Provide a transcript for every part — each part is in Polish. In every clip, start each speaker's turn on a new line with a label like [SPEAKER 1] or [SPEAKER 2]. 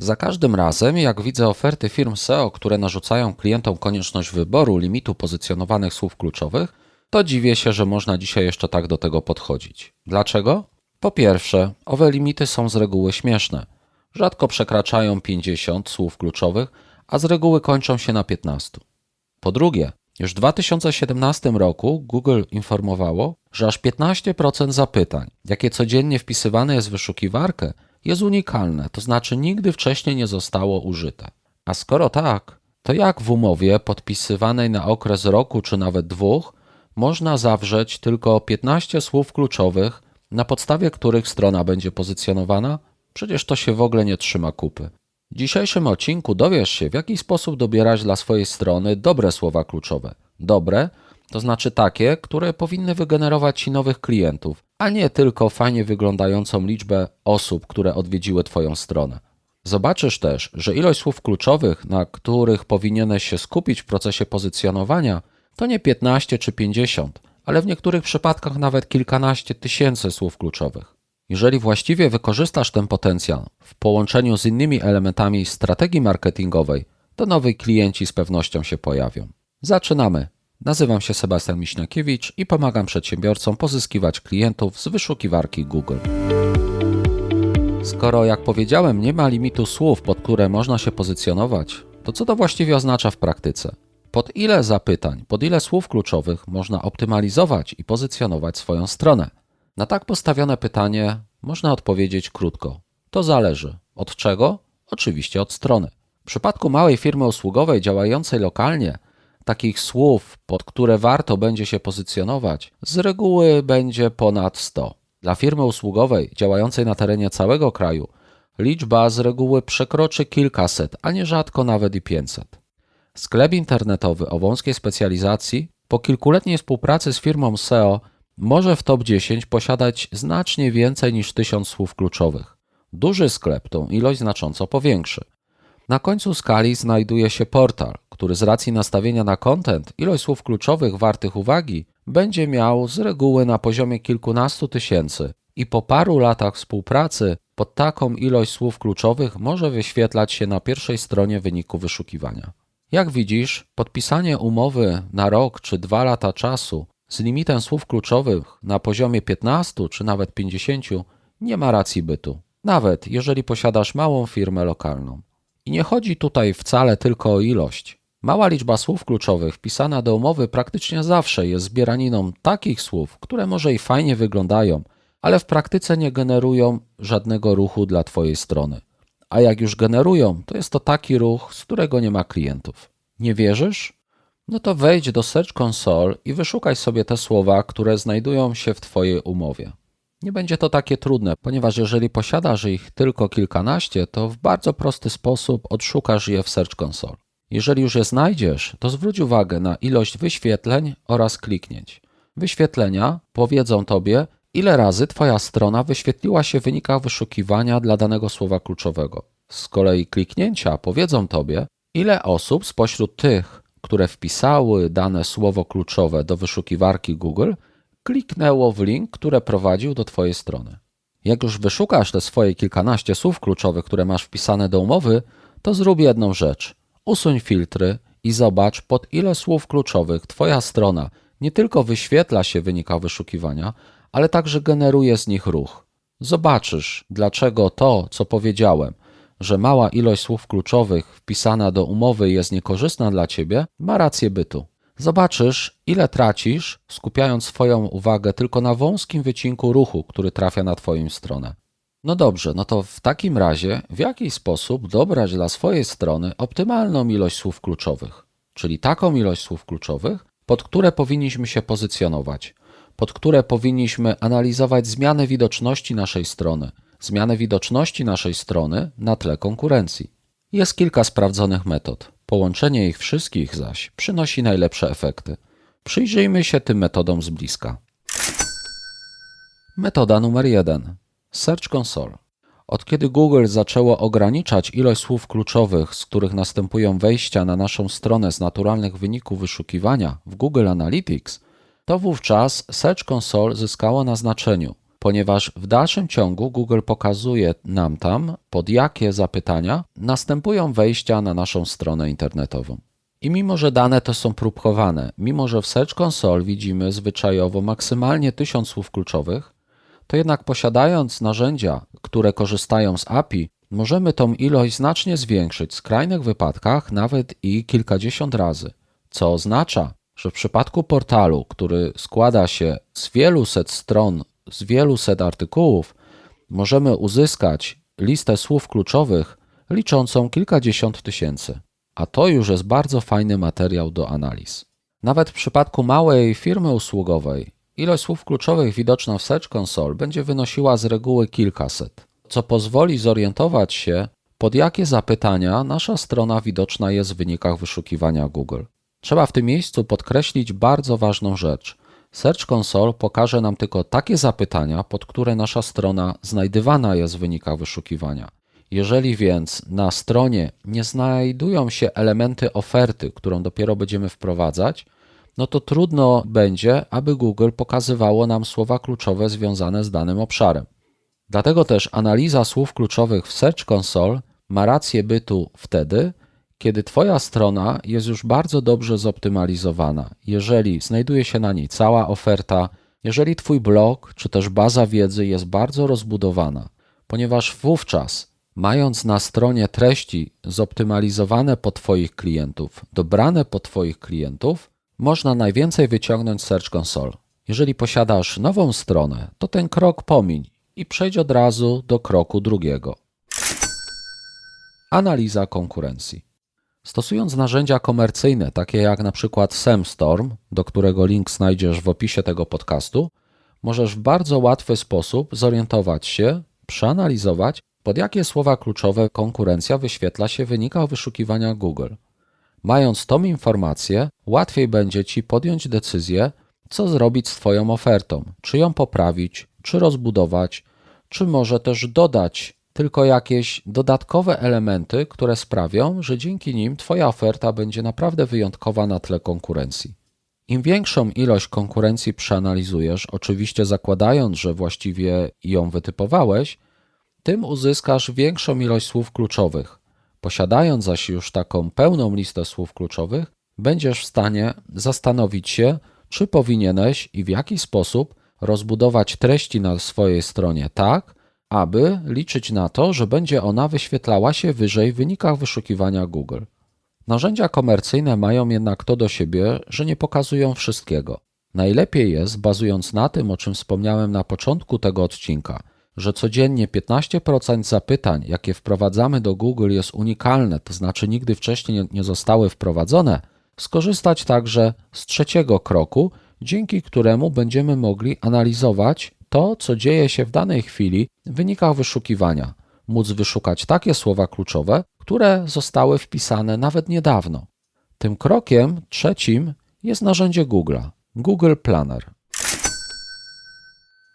[SPEAKER 1] Za każdym razem, jak widzę oferty firm SEO, które narzucają klientom konieczność wyboru limitu pozycjonowanych słów kluczowych, to dziwię się, że można dzisiaj jeszcze tak do tego podchodzić. Dlaczego? Po pierwsze, owe limity są z reguły śmieszne. Rzadko przekraczają 50 słów kluczowych, a z reguły kończą się na 15. Po drugie, już w 2017 roku Google informowało, że aż 15% zapytań, jakie codziennie wpisywane jest w wyszukiwarkę, jest unikalne, to znaczy nigdy wcześniej nie zostało użyte. A skoro tak, to jak w umowie podpisywanej na okres roku czy nawet dwóch można zawrzeć tylko 15 słów kluczowych, na podstawie których strona będzie pozycjonowana? Przecież to się w ogóle nie trzyma kupy. W dzisiejszym odcinku dowiesz się, w jaki sposób dobierać dla swojej strony dobre słowa kluczowe. Dobre to znaczy takie, które powinny wygenerować ci nowych klientów, a nie tylko fajnie wyglądającą liczbę osób, które odwiedziły Twoją stronę. Zobaczysz też, że ilość słów kluczowych, na których powinieneś się skupić w procesie pozycjonowania, to nie 15 czy 50, ale w niektórych przypadkach nawet kilkanaście tysięcy słów kluczowych. Jeżeli właściwie wykorzystasz ten potencjał w połączeniu z innymi elementami strategii marketingowej, to nowi klienci z pewnością się pojawią. Zaczynamy. Nazywam się Sebastian Miśniakiewicz i pomagam przedsiębiorcom pozyskiwać klientów z wyszukiwarki Google. Skoro, jak powiedziałem, nie ma limitu słów, pod które można się pozycjonować, to co to właściwie oznacza w praktyce? Pod ile zapytań, pod ile słów kluczowych można optymalizować i pozycjonować swoją stronę? Na tak postawione pytanie można odpowiedzieć krótko. To zależy. Od czego? Oczywiście od strony. W przypadku małej firmy usługowej działającej lokalnie, takich słów, pod które warto będzie się pozycjonować, z reguły będzie ponad 100. Dla firmy usługowej działającej na terenie całego kraju, liczba z reguły przekroczy kilkaset, a nierzadko nawet i 500. Sklep internetowy o wąskiej specjalizacji po kilkuletniej współpracy z firmą SEO może w top 10 posiadać znacznie więcej niż 1000 słów kluczowych. Duży sklep tą ilość znacząco powiększy. Na końcu skali znajduje się portal, który z racji nastawienia na content ilość słów kluczowych wartych uwagi będzie miał z reguły na poziomie kilkunastu tysięcy i po paru latach współpracy pod taką ilość słów kluczowych może wyświetlać się na pierwszej stronie wyniku wyszukiwania. Jak widzisz, podpisanie umowy na rok czy dwa lata czasu z limitem słów kluczowych na poziomie 15 czy nawet 50 nie ma racji bytu, nawet jeżeli posiadasz małą firmę lokalną. I nie chodzi tutaj wcale tylko o ilość. Mała liczba słów kluczowych wpisana do umowy praktycznie zawsze jest zbieraniną takich słów, które może i fajnie wyglądają, ale w praktyce nie generują żadnego ruchu dla Twojej strony. A jak już generują, to jest to taki ruch, z którego nie ma klientów. Nie wierzysz? No to wejdź do Search Console i wyszukaj sobie te słowa, które znajdują się w Twojej umowie. Nie będzie to takie trudne, ponieważ jeżeli posiadasz ich tylko kilkanaście, to w bardzo prosty sposób odszukasz je w Search Console. Jeżeli już je znajdziesz, to zwróć uwagę na ilość wyświetleń oraz kliknięć. Wyświetlenia powiedzą Tobie, ile razy Twoja strona wyświetliła się w wynikach wyszukiwania dla danego słowa kluczowego. Z kolei kliknięcia powiedzą Tobie, ile osób spośród tych, które wpisały dane słowo kluczowe do wyszukiwarki Google, kliknęło w link, który prowadził do Twojej strony. Jak już wyszukasz te swoje kilkanaście słów kluczowych, które masz wpisane do umowy, to zrób jedną rzecz. Usuń filtry i zobacz, pod ile słów kluczowych Twoja strona nie tylko wyświetla się w wynikach wyszukiwania, ale także generuje z nich ruch. Zobaczysz, dlaczego to, co powiedziałem, że mała ilość słów kluczowych wpisana do umowy jest niekorzystna dla Ciebie, ma rację bytu. Zobaczysz, ile tracisz, skupiając swoją uwagę tylko na wąskim wycinku ruchu, który trafia na Twoją stronę. No dobrze, no to w takim razie w jaki sposób dobrać dla swojej strony optymalną ilość słów kluczowych, czyli taką ilość słów kluczowych, pod które powinniśmy się pozycjonować, pod które powinniśmy analizować zmianę widoczności naszej strony, zmianę widoczności naszej strony na tle konkurencji. Jest kilka sprawdzonych metod. Połączenie ich wszystkich zaś przynosi najlepsze efekty. Przyjrzyjmy się tym metodom z bliska. Metoda numer 1. Search Console. Od kiedy Google zaczęło ograniczać ilość słów kluczowych, z których następują wejścia na naszą stronę z naturalnych wyników wyszukiwania w Google Analytics, to wówczas Search Console zyskało na znaczeniu. ponieważ w dalszym ciągu Google pokazuje nam tam, pod jakie zapytania następują wejścia na naszą stronę internetową. I mimo, że dane te są próbkowane, mimo, że w Search Console widzimy zwyczajowo maksymalnie 1000 słów kluczowych, to jednak posiadając narzędzia, które korzystają z API, możemy tą ilość znacznie zwiększyć, w skrajnych wypadkach nawet i kilkadziesiąt razy, co oznacza, że w przypadku portalu, który składa się z wielu set stron, z wielu set artykułów, możemy uzyskać listę słów kluczowych liczącą kilkadziesiąt tysięcy. A to już jest bardzo fajny materiał do analiz. Nawet w przypadku małej firmy usługowej ilość słów kluczowych widoczna w Search Console będzie wynosiła z reguły kilkaset, co pozwoli zorientować się, pod jakie zapytania nasza strona widoczna jest w wynikach wyszukiwania Google. Trzeba w tym miejscu podkreślić bardzo ważną rzecz. Search Console pokaże nam tylko takie zapytania, pod które nasza strona znajdywana jest w wynikach wyszukiwania. Jeżeli więc na stronie nie znajdują się elementy oferty, którą dopiero będziemy wprowadzać, no to trudno będzie, aby Google pokazywało nam słowa kluczowe związane z danym obszarem. Dlatego też analiza słów kluczowych w Search Console ma rację bytu wtedy, kiedy Twoja strona jest już bardzo dobrze zoptymalizowana, jeżeli znajduje się na niej cała oferta, jeżeli Twój blog czy też baza wiedzy jest bardzo rozbudowana, ponieważ wówczas, mając na stronie treści zoptymalizowane pod Twoich klientów, dobrane pod Twoich klientów, można najwięcej wyciągnąć z Search Console. Jeżeli posiadasz nową stronę, to ten krok pomiń i przejdź od razu do kroku drugiego. Analiza konkurencji. Stosując narzędzia komercyjne, takie jak na przykład SEMstorm, do którego link znajdziesz w opisie tego podcastu, możesz w bardzo łatwy sposób zorientować się, przeanalizować, pod jakie słowa kluczowe konkurencja wyświetla się w wynikach wyszukiwania Google. Mając tą informację, łatwiej będzie Ci podjąć decyzję, co zrobić z Twoją ofertą, czy ją poprawić, czy rozbudować, czy może też dodać tylko jakieś dodatkowe elementy, które sprawią, że dzięki nim Twoja oferta będzie naprawdę wyjątkowa na tle konkurencji. Im większą ilość konkurencji przeanalizujesz, oczywiście zakładając, że właściwie ją wytypowałeś, tym uzyskasz większą ilość słów kluczowych. Posiadając zaś już taką pełną listę słów kluczowych, będziesz w stanie zastanowić się, czy powinieneś i w jaki sposób rozbudować treści na swojej stronie tak, aby liczyć na to, że będzie ona wyświetlała się wyżej w wynikach wyszukiwania Google. Narzędzia komercyjne mają jednak to do siebie, że nie pokazują wszystkiego. Najlepiej jest, bazując na tym, o czym wspomniałem na początku tego odcinka, że codziennie 15% zapytań, jakie wprowadzamy do Google, jest unikalne, to znaczy nigdy wcześniej nie zostały wprowadzone, skorzystać także z trzeciego kroku, dzięki któremu będziemy mogli analizować to, co dzieje się w danej chwili w wynikach wyszukiwania, móc wyszukać takie słowa kluczowe, które zostały wpisane nawet niedawno. Tym krokiem trzecim jest narzędzie Google'a Google Planner.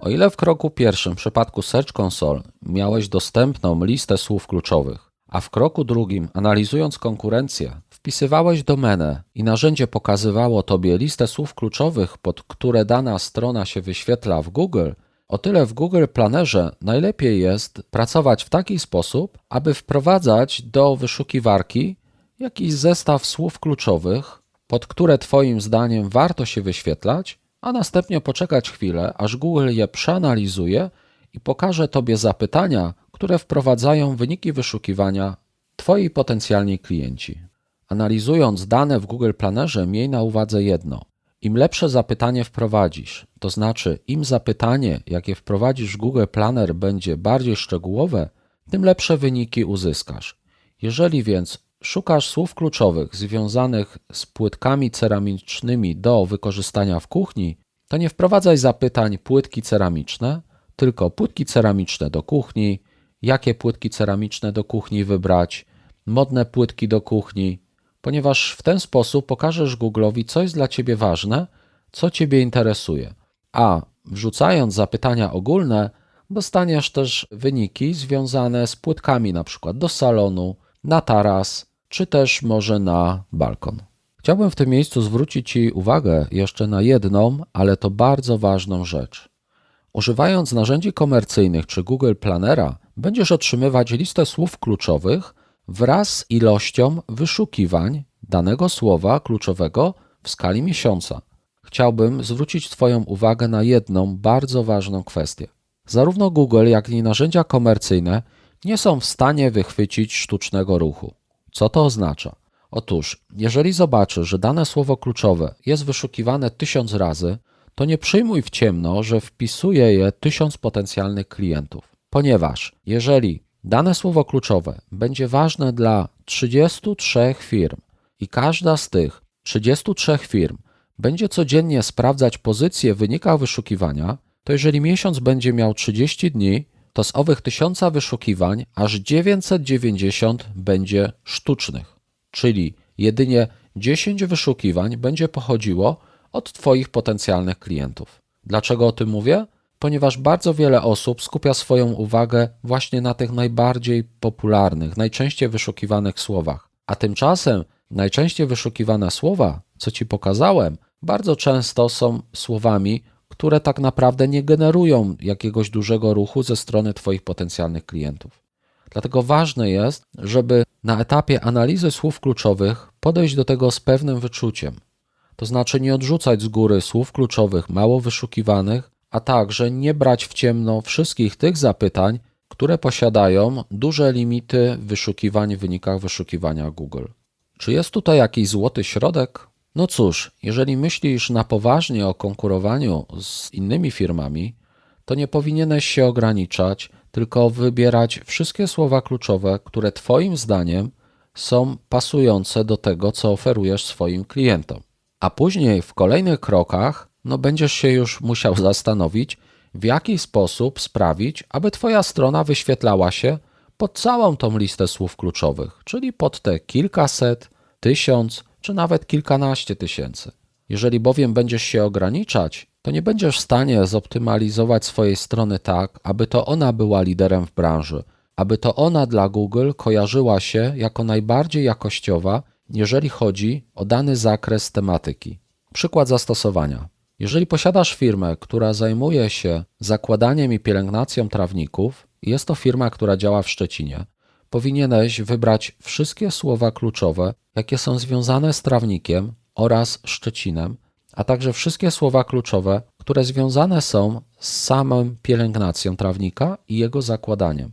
[SPEAKER 1] O ile w kroku pierwszym w przypadku Search Console miałeś dostępną listę słów kluczowych, a w kroku drugim, analizując konkurencję, wpisywałeś domenę i narzędzie pokazywało Tobie listę słów kluczowych, pod które dana strona się wyświetla w Google, o tyle w Google Plannerze najlepiej jest pracować w taki sposób, aby wprowadzać do wyszukiwarki jakiś zestaw słów kluczowych, pod które Twoim zdaniem warto się wyświetlać, a następnie poczekać chwilę, aż Google je przeanalizuje i pokaże Tobie zapytania, które wprowadzają wyniki wyszukiwania Twoi potencjalni klienci. Analizując dane w Google Plannerze, miej na uwadze jedno. Im lepsze zapytanie wprowadzisz, to znaczy im zapytanie, jakie wprowadzisz w Google Planner, będzie bardziej szczegółowe, tym lepsze wyniki uzyskasz. Jeżeli więc szukasz słów kluczowych związanych z płytkami ceramicznymi do wykorzystania w kuchni, to nie wprowadzaj zapytań płytki ceramiczne, tylko płytki ceramiczne do kuchni, jakie płytki ceramiczne do kuchni wybrać, modne płytki do kuchni, ponieważ w ten sposób pokażesz Google'owi, co jest dla Ciebie ważne, co Ciebie interesuje. A wrzucając zapytania ogólne, dostaniesz też wyniki związane z płytkami, na przykład do salonu, na taras, czy też może na balkon. Chciałbym w tym miejscu zwrócić Ci uwagę jeszcze na jedną, ale to bardzo ważną rzecz. Używając narzędzi komercyjnych czy Google Planera, będziesz otrzymywać listę słów kluczowych wraz z ilością wyszukiwań danego słowa kluczowego w skali miesiąca. Chciałbym zwrócić Twoją uwagę na jedną bardzo ważną kwestię. Zarówno Google, jak i narzędzia komercyjne nie są w stanie wychwycić sztucznego ruchu. Co to oznacza? Otóż, jeżeli zobaczysz, że dane słowo kluczowe jest wyszukiwane tysiąc razy, to nie przyjmuj w ciemno, że wpisuje je tysiąc potencjalnych klientów. Ponieważ jeżeli dane słowo kluczowe będzie ważne dla 33 firm i każda z tych 33 firm będzie codziennie sprawdzać pozycję w wynikach wyszukiwania, to jeżeli miesiąc będzie miał 30 dni, to z owych tysiąca wyszukiwań aż 990 będzie sztucznych, czyli jedynie 10 wyszukiwań będzie pochodziło od Twoich potencjalnych klientów. Dlaczego o tym mówię? Ponieważ bardzo wiele osób skupia swoją uwagę właśnie na tych najbardziej popularnych, najczęściej wyszukiwanych słowach, a tymczasem najczęściej wyszukiwane słowa, co Ci pokazałem, bardzo często są słowami, które tak naprawdę nie generują jakiegoś dużego ruchu ze strony Twoich potencjalnych klientów. Dlatego ważne jest, żeby na etapie analizy słów kluczowych podejść do tego z pewnym wyczuciem. To znaczy nie odrzucać z góry słów kluczowych mało wyszukiwanych, a także nie brać w ciemno wszystkich tych zapytań, które posiadają duże limity wyszukiwań w wynikach wyszukiwania Google. Czy jest tutaj jakiś złoty środek? No cóż, jeżeli myślisz na poważnie o konkurowaniu z innymi firmami, to nie powinieneś się ograniczać, tylko wybierać wszystkie słowa kluczowe, które Twoim zdaniem są pasujące do tego, co oferujesz swoim klientom. A później w kolejnych krokach no będziesz się już musiał zastanowić, w jaki sposób sprawić, aby Twoja strona wyświetlała się pod całą tą listę słów kluczowych, czyli pod te kilkaset, tysiąc czy nawet kilkanaście tysięcy. Jeżeli bowiem będziesz się ograniczać, to nie będziesz w stanie zoptymalizować swojej strony tak, aby to ona była liderem w branży, aby to ona dla Google kojarzyła się jako najbardziej jakościowa, jeżeli chodzi o dany zakres tematyki. Przykład zastosowania. Jeżeli posiadasz firmę, która zajmuje się zakładaniem i pielęgnacją trawników, jest to firma, która działa w Szczecinie, powinieneś wybrać wszystkie słowa kluczowe, jakie są związane z trawnikiem oraz Szczecinem, a także wszystkie słowa kluczowe, które związane są z samą pielęgnacją trawnika i jego zakładaniem.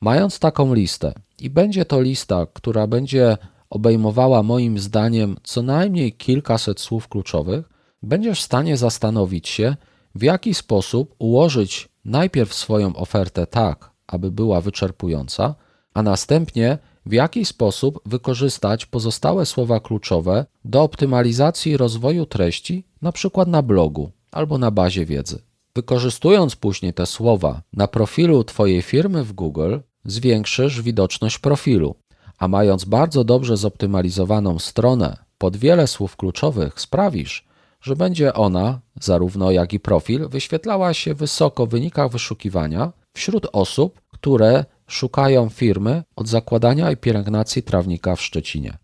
[SPEAKER 1] Mając taką listę, i będzie to lista, która będzie obejmowała moim zdaniem co najmniej kilkaset słów kluczowych, będziesz w stanie zastanowić się, w jaki sposób ułożyć najpierw swoją ofertę tak, aby była wyczerpująca, a następnie w jaki sposób wykorzystać pozostałe słowa kluczowe do optymalizacji rozwoju treści, na przykład na blogu albo na bazie wiedzy. Wykorzystując później te słowa na profilu Twojej firmy w Google, zwiększysz widoczność profilu, a mając bardzo dobrze zoptymalizowaną stronę pod wiele słów kluczowych, sprawisz, że będzie ona, zarówno jak i profil, wyświetlała się wysoko w wynikach wyszukiwania wśród osób, które szukają firmy od zakładania i pielęgnacji trawnika w Szczecinie.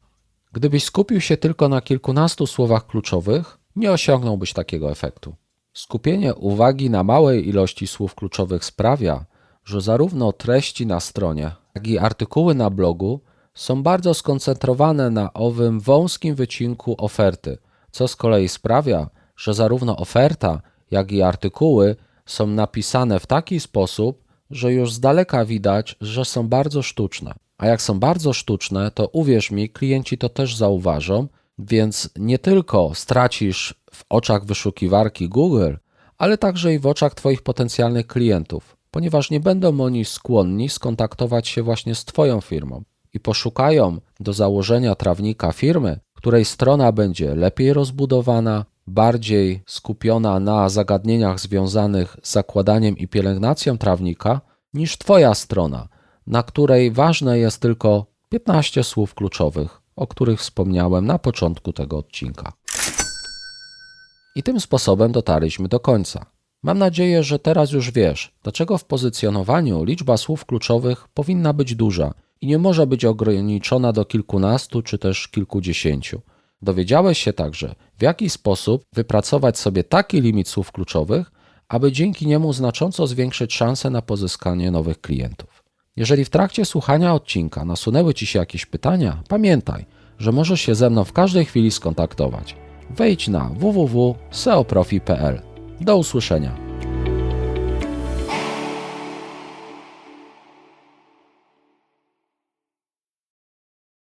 [SPEAKER 1] Gdybyś skupił się tylko na kilkunastu słowach kluczowych, nie osiągnąłbyś takiego efektu. Skupienie uwagi na małej ilości słów kluczowych sprawia, że zarówno treści na stronie, jak i artykuły na blogu są bardzo skoncentrowane na owym wąskim wycinku oferty, co z kolei sprawia, że zarówno oferta, jak i artykuły są napisane w taki sposób, że już z daleka widać, że są bardzo sztuczne. A jak są bardzo sztuczne, to uwierz mi, klienci to też zauważą, więc nie tylko stracisz w oczach wyszukiwarki Google, ale także i w oczach Twoich potencjalnych klientów, ponieważ nie będą oni skłonni skontaktować się właśnie z Twoją firmą i poszukają do założenia trawnika firmy, której strona będzie lepiej rozbudowana, bardziej skupiona na zagadnieniach związanych z zakładaniem i pielęgnacją trawnika, niż Twoja strona, na której ważne jest tylko 15 słów kluczowych, o których wspomniałem na początku tego odcinka. I tym sposobem dotarliśmy do końca. Mam nadzieję, że teraz już wiesz, dlaczego w pozycjonowaniu liczba słów kluczowych powinna być duża i nie może być ograniczona do kilkunastu czy też kilkudziesięciu. Dowiedziałeś się także, w jaki sposób wypracować sobie taki limit słów kluczowych, aby dzięki niemu znacząco zwiększyć szanse na pozyskanie nowych klientów. Jeżeli w trakcie słuchania odcinka nasunęły Ci się jakieś pytania, pamiętaj, że możesz się ze mną w każdej chwili skontaktować. Wejdź na www.seoprofi.pl. Do usłyszenia.